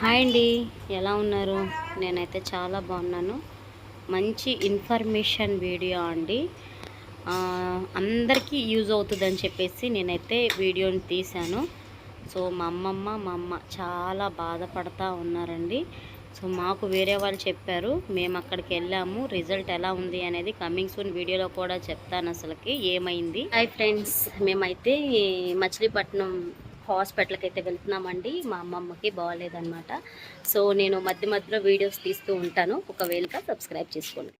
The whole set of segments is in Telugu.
హాయ్ అండి. ఎలా ఉన్నారు? నేనైతే చాలా బాగున్నాను. మంచి ఇన్ఫర్మేషన్ వీడియో అండి. అందరికీ యూజ్ అవుతుందని చెప్పేసి నేనైతే వీడియోని తీశాను. సో మా అమ్మమ్మ మా అమ్మ చాలా బాధపడతా ఉన్నారండి. సో మాకు వేరే వాళ్ళు చెప్పారు మేము అక్కడికి వెళ్ళాము రిజల్ట్ ఎలా ఉంది అనేది కమింగ్ సూన్ వీడియోలో కూడా చెప్తాను అసలుకి ఏమైంది? హాయ్ ఫ్రెండ్స్ మేమైతే మచిలీపట్నం హాస్పిటల్కి అయితే వెళ్తున్నామండి. మా అమ్మమ్మకి బాగాలేదన్నమాట సో నేను మధ్య మధ్యలో వీడియోస్ తీస్తూ ఉంటాను. ఒకవేళ సబ్స్క్రైబ్ చేసుకోండి.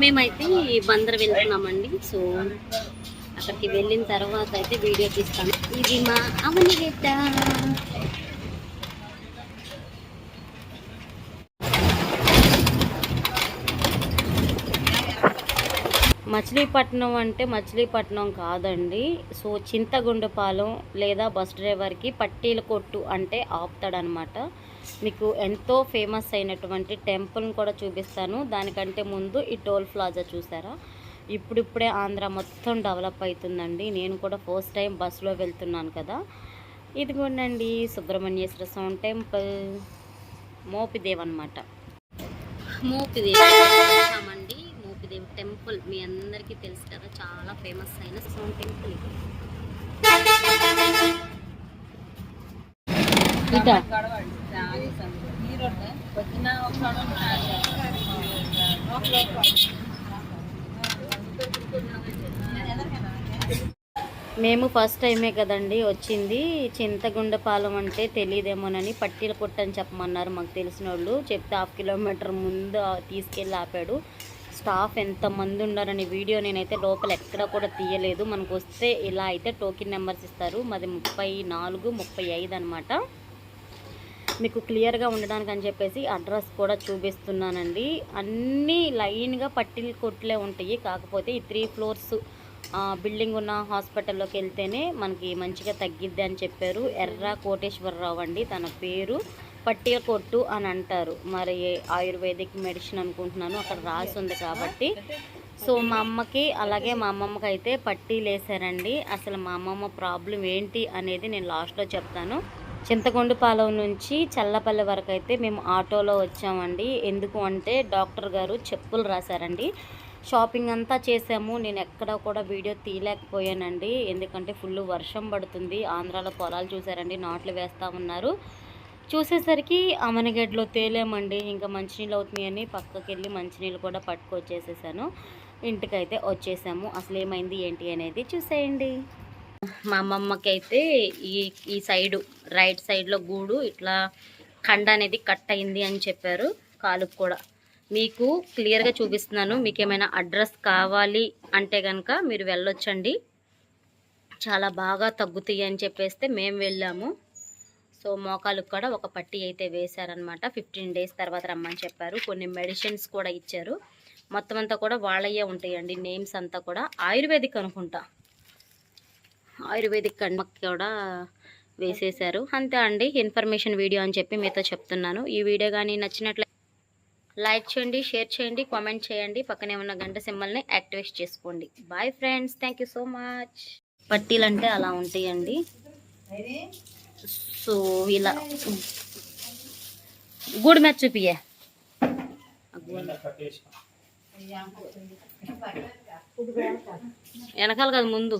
మేమైతే బందర్ వెళ్తున్నామండి. సో అక్కడికి వెళ్ళిన తర్వాత అయితే వీడియో తీస్తాను. ఇది మా అవని మచిలీపట్నం అంటే మచిలీపట్నం కాదండి. సో చింతగుండపాలెం లేదా బస్ డ్రైవర్కి పట్టీల కొట్టు అంటే ఆపుతాడనమాట. మీకు ఎంతో ఫేమస్ అయినటువంటి టెంపుల్ని కూడా చూపిస్తాను. దానికంటే ముందు ఈ టోల్ ప్లాజా చూసారా? ఇప్పుడిప్పుడే ఆంధ్ర మొత్తం డెవలప్ అవుతుందండి నేను కూడా ఫస్ట్ టైం బస్సులో వెళ్తున్నాను కదా. ఇదిగోండి సుబ్రహ్మణ్యేశ్వర స్వామి టెంపుల్. మోపిదేవ్ అనమాట మోపిదేవ్ మోపిదేవి టెంపుల్ మీ అందరికీ తెలుసు కదా చాలా ఫేమస్ అయిన స్వామి టెంపుల్ ఇది. మేము ఫస్ట్ టైమే కదండి వచ్చింది. చింతగుండపాలెం అంటే తెలియదేమోనని పట్టీల కొట్టు అని చెప్పమన్నారు మాకు తెలిసిన వాళ్ళు చెప్తే హాఫ్ కిలోమీటర్ ముందు తీసుకెళ్ళి ఆపాడు. స్టాఫ్ ఎంతమంది ఉన్నారని వీడియో నేనైతే లోపల ఎక్కడ కూడా తీయలేదు. మనకు వస్తే ఇలా అయితే టోకెన్ నెంబర్స్ ఇస్తారు. మాది ముప్పై నాలుగు ముప్పై ఐదు అనమాట మీకు క్లియర్గా ఉండడానికి అని చెప్పేసి అడ్రస్ కూడా చూపిస్తున్నానండి. అన్నీ లైన్గా పట్టిల్ కొట్లే ఉంటాయి. కాకపోతే ఈ త్రీ ఫ్లోర్స్ బిల్డింగ్ ఉన్న హాస్పిటల్లోకి వెళ్తేనే మనకి మంచిగా తగ్గిద్ది అని చెప్పారు. ఎర్ర కోటేశ్వరరావు అండి. తన పేరు పట్టీల కొట్టు అని అంటారు. మరి ఆయుర్వేదిక్ మెడిసిన్ అనుకుంటున్నాను అక్కడ రాసి ఉంది కాబట్టి. సో మా అమ్మకి అలాగే మా అమ్మమ్మకి అయితే పట్టీలు వేసారండి అసలు మా అమ్మమ్మ ప్రాబ్లం ఏంటి అనేది నేను లాస్ట్లో చెప్తాను. చింతకొండపాలెం నుంచి చల్లపల్లి వరకు అయితే మేము ఆటోలో వచ్చామండి. ఎందుకు అంటే డాక్టర్ గారు చెప్పులు రాశారండి. షాపింగ్ అంతా చేసాము నేను ఎక్కడ కూడా వీడియో తీయలేకపోయానండి. ఎందుకంటే ఫుల్ వర్షం పడుతుంది. ఆంధ్రాలో పొలాలు చూసారండి నాట్లు వేస్తూ ఉన్నారు. చూసేసరికి అమనగడ్డలో తేలేమండి ఇంకా మంచినీళ్ళు అవుతున్నాయని పక్కకి వెళ్ళి మంచినీళ్ళు కూడా పట్టుకొచ్చేసేసాను. ఇంటికైతే వచ్చేసాము. అసలు ఏమైంది ఏంటి అనేది చూసేయండి. మా అమ్మమ్మకి అయితే ఈ ఈ సైడు రైట్ సైడ్లో గూడు ఇట్లా కండ అనేది కట్ అయింది అని చెప్పారు కాలుకు కూడా. మీకు క్లియర్గా చూపిస్తున్నాను మీకు ఏమైనా అడ్రస్ కావాలి అంటే కనుక మీరు వెళ్ళొచ్చండి. చాలా బాగా తగ్గుతాయి అని చెప్పేస్తే మేము వెళ్ళాము. సో మోకాలకు కూడా ఒక పట్టీ అయితే వేశారనమాట ఫిఫ్టీన్ డేస్ తర్వాత రమ్మని చెప్పారు. కొన్ని మెడిసిన్స్ కూడా ఇచ్చారు. మొత్తం అంతా కూడా వాళ్ళయ్యే ఉంటాయండి నేమ్స్ అంతా కూడా. ఆయుర్వేదిక్ అనుకుంటా. ఆయుర్వేదిక్ కణ్మకి కూడా వేసేశారు. అంతే అండి ఇన్ఫర్మేషన్ వీడియో అని చెప్పి మీతో చెప్తున్నాను. ఈ వీడియో కానీ నచ్చినట్లయితే లైక్ చేయండి షేర్ చేయండి కామెంట్ చేయండి. పక్కనే ఉన్న గంట సింబల్ని యాక్టివేట్ చేసుకోండి. Bye friends thank you so much. పట్టీలు అంటే అలా ఉంటాయండి. సో ఇలా గూడు మ్యాచ్ చూపియే వెనకాల కదా ముందు